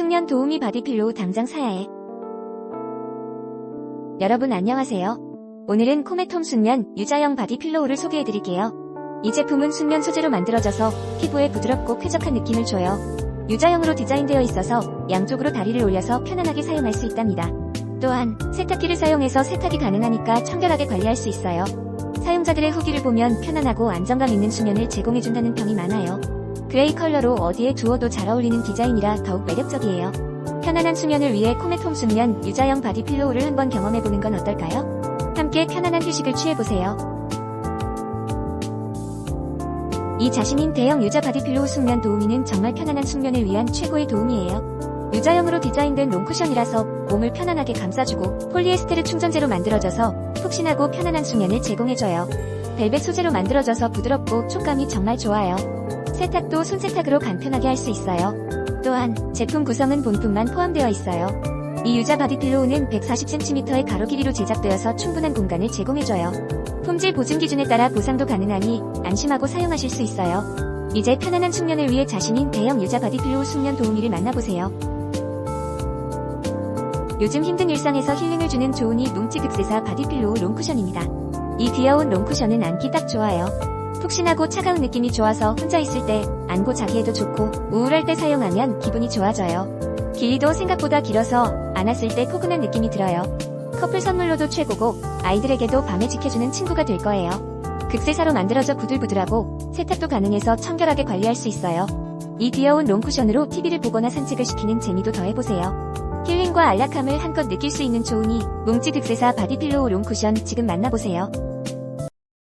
숙면 도우미 바디필로우 당장 사야 해. 여러분 안녕하세요. 오늘은 코메톰 숙면 유자형 바디필로우를 소개해드릴게요. 이 제품은 숙면 소재로 만들어져서 피부에 부드럽고 쾌적한 느낌을 줘요. 유자형으로 디자인되어 있어서 양쪽으로 다리를 올려서 편안하게 사용할 수 있답니다. 또한 세탁기를 사용해서 세탁이 가능하니까 청결하게 관리할 수 있어요. 사용자들의 후기를 보면 편안하고 안정감 있는 수면을 제공해준다는 평이 많아요. 그레이 컬러로 어디에 두어도 잘 어울리는 디자인이라 더욱 매력적이에요. 편안한 수면을 위해 코메톰 숙면 유자형 바디 필로우를 한번 경험해보는 건 어떨까요? 함께 편안한 휴식을 취해보세요. 이 자신인 대형 유자 바디 필로우 숙면 도우미는 정말 편안한 숙면을 위한 최고의 도움이에요. 유자형으로 디자인된 롱쿠션이라서 몸을 편안하게 감싸주고 폴리에스테르 충전재로 만들어져서 푹신하고 편안한 수면을 제공해줘요. 벨벳 소재로 만들어져서 부드럽고 촉감이 정말 좋아요. 세탁도 손세탁으로 간편하게 할 수 있어요. 또한 제품 구성은 본품만 포함되어 있어요. 이 유자 바디 필로우는 140cm의 가로 길이로 제작되어서 충분한 공간을 제공해줘요. 품질 보증 기준에 따라 보상도 가능하니 안심하고 사용하실 수 있어요. 이제 편안한 숙면을 위해 자신인 대형 유자 바디 필로우 숙면 도우미를 만나보세요. 요즘 힘든 일상에서 힐링을 주는 좋은이 뭉치 극세사 바디 필로우 롱쿠션입니다. 이 귀여운 롱쿠션은 안기 딱 좋아요. 푹신하고 차가운 느낌이 좋아서 혼자 있을 때 안고 자기에도 좋고 우울할 때 사용하면 기분이 좋아져요. 길이도 생각보다 길어서 안았을 때 포근한 느낌이 들어요. 커플 선물로도 최고고 아이들에게도 밤에 지켜주는 친구가 될 거예요. 극세사로 만들어져 부들부들하고 세탁도 가능해서 청결하게 관리할 수 있어요. 이 귀여운 롱쿠션으로 TV를 보거나 산책을 시키는 재미도 더해보세요. 힐링과 안락함을 한껏 느낄 수 있는 좋으니 뭉치 극세사 바디필로우 롱쿠션 지금 만나보세요.